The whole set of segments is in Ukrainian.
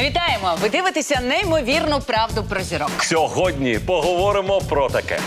Вітаємо! Ви дивитеся неймовірну правду про зірок. Сьогодні поговоримо про таке.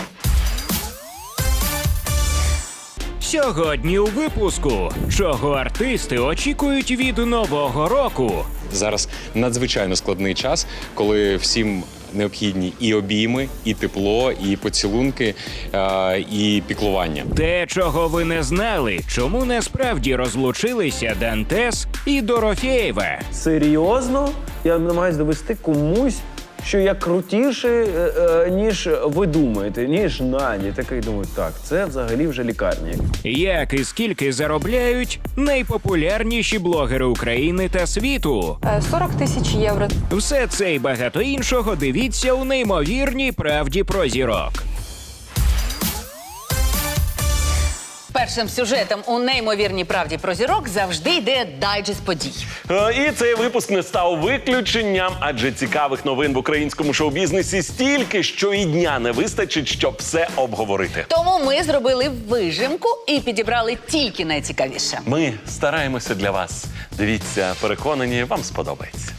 Сьогодні у випуску чого артисти очікують від нового року. Зараз надзвичайно складний час, коли всім необхідні і обійми, і тепло, і поцілунки, е, і піклування. Те, чого ви не знали, чому насправді розлучилися Дантес і Дорофєєва. серйозно я намагаюся довести комусь, що я крутіше, е, е, ніж ви думаєте, ніж Нані. Такий думаю, так, це взагалі вже лікарні. Як і скільки заробляють найпопулярніші блогери України та світу. Е, 40 тисяч євро. Все це і багато іншого дивіться у неймовірній правді про зірок. Першим сюжетом у неймовірній правді про зірок завжди йде дайджест подій. Е, І цей випуск не став виключенням, адже цікавих новин в українському шоу-бізнесі стільки, що і дня не вистачить, щоб все обговорити. Тому ми зробили вижимку і підібрали тільки найцікавіше. Ми стараємося для вас. Дивіться, переконані, вам сподобається.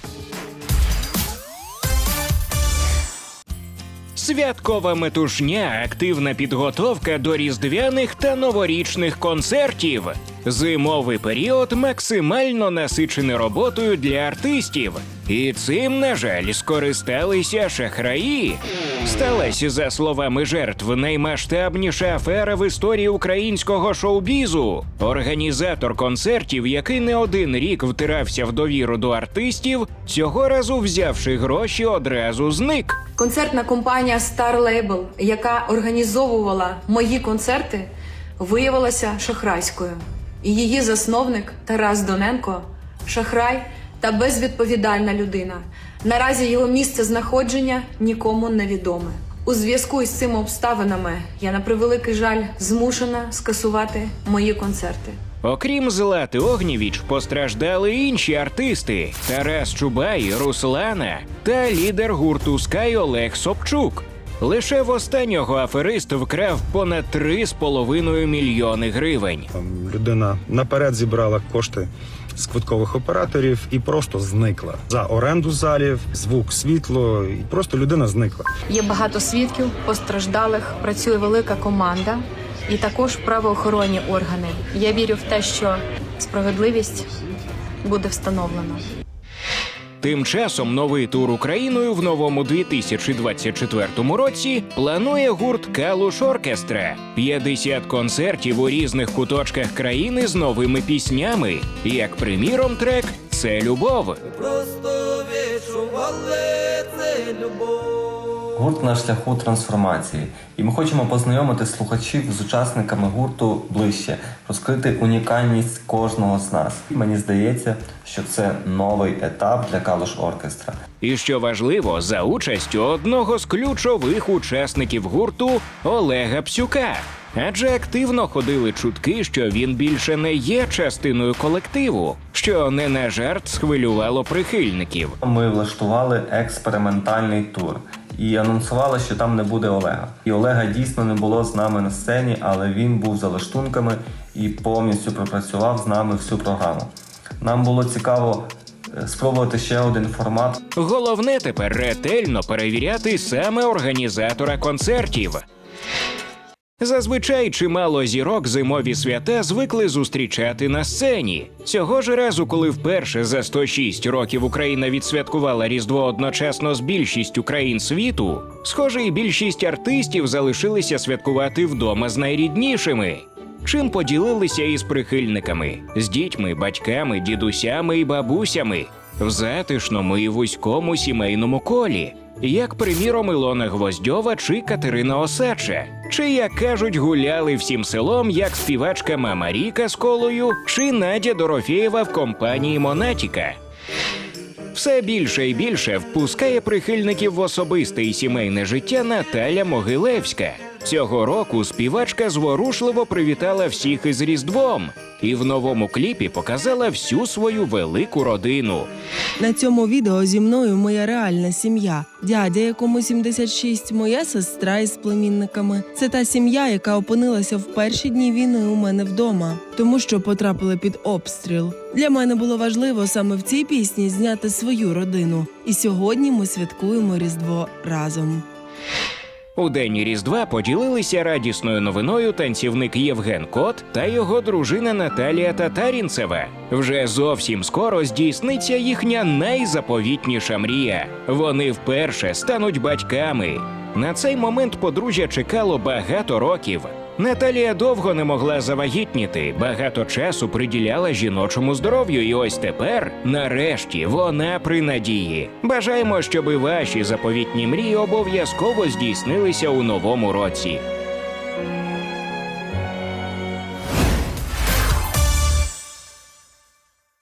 Святкова метушня, активна підготовка до різдвяних та новорічних концертів. Зимовий період максимально насичений роботою для артистів. І цим, на жаль, скористалися шахраї. Сталася, за словами жертв, наймасштабніша афера в історії українського шоу-бізу. Організатор концертів, який не один рік втирався в довіру до артистів, цього разу взявши гроші, одразу зник. Концертна компанія Star Label, яка організовувала мої концерти, виявилася шахрайською. І її засновник Тарас Доненко шахрай та безвідповідальна людина. Наразі його місце знаходження нікому не відоме. У зв'язку із цими обставинами я на превеликий жаль змушена скасувати мої концерти. Окрім Злати Огнєвіч, постраждали інші артисти: Тарас Чубай, Руслана та лідер гурту Скай Олег Собчук. Лише в останнього аферист вкрав понад 3,5 мільйони гривень. Людина наперед зібрала кошти з квиткових операторів і просто зникла за оренду залів, звук, світло, і просто людина зникла. Є багато свідків, постраждалих, працює велика команда і також правоохоронні органи. Я вірю в те, що справедливість буде встановлена. Тим часом новий тур Україною в новому 2024 році планує гурт Калуш Оркестра. 50 концертів у різних куточках країни з новими піснями, як приміром трек Це любов. Гурт на шляху трансформації, і ми хочемо познайомити слухачів з учасниками гурту ближче, розкрити унікальність кожного з нас. Мені здається, що це новий етап для Калуш Оркестра. І що важливо, за участю одного з ключових учасників гурту Олега Псюка. Адже активно ходили чутки, що він більше не є частиною колективу, що не на жарт схвилювало прихильників. Ми влаштували експериментальний тур і анонсували, що там не буде Олега. І Олега дійсно не було з нами на сцені, але він був за лаштунками і повністю пропрацював з нами всю програму. Нам було цікаво е, спробувати ще один формат. Головне тепер ретельно перевіряти саме організатора концертів. Зазвичай чимало зірок зимові свята звикли зустрічати на сцені. Цього ж разу, коли вперше за 106 років Україна відсвяткувала Різдво одночасно з більшістю країн світу, схоже, і більшість артистів залишилися святкувати вдома з найріднішими. Чим поділилися із прихильниками з дітьми, батьками, дідусями і бабусями в затишному і вузькому сімейному колі, як приміром Ілона Гвоздьова чи Катерина Осадча, чи як кажуть, гуляли всім селом, як співачка Мама Ріка з колою, чи Надя Дорофєєва в компанії Монатіка. Все більше і більше впускає прихильників в особисте і сімейне життя Наталя Могилевська. Цього року співачка зворушливо привітала всіх із Різдвом і в новому кліпі показала всю свою велику родину. На цьому відео зі мною моя реальна сім'я. Дядя, якому 76, моя сестра із племінниками. Це та сім'я, яка опинилася в перші дні війни у мене вдома, тому що потрапили під обстріл. Для мене було важливо саме в цій пісні зняти свою родину. І сьогодні ми святкуємо Різдво разом. У день Різдва поділилися радісною новиною танцівник Євген Кот та його дружина Наталія Татарінцева. Вже зовсім скоро здійсниться їхня найзаповітніша мрія. Вони вперше стануть батьками. На цей момент подружжя чекало багато років. Наталія довго не могла завагітніти, багато часу приділяла жіночому здоров'ю, і ось тепер, нарешті, вона при надії. Бажаємо, щоб ваші заповітні мрії обов'язково здійснилися у новому році.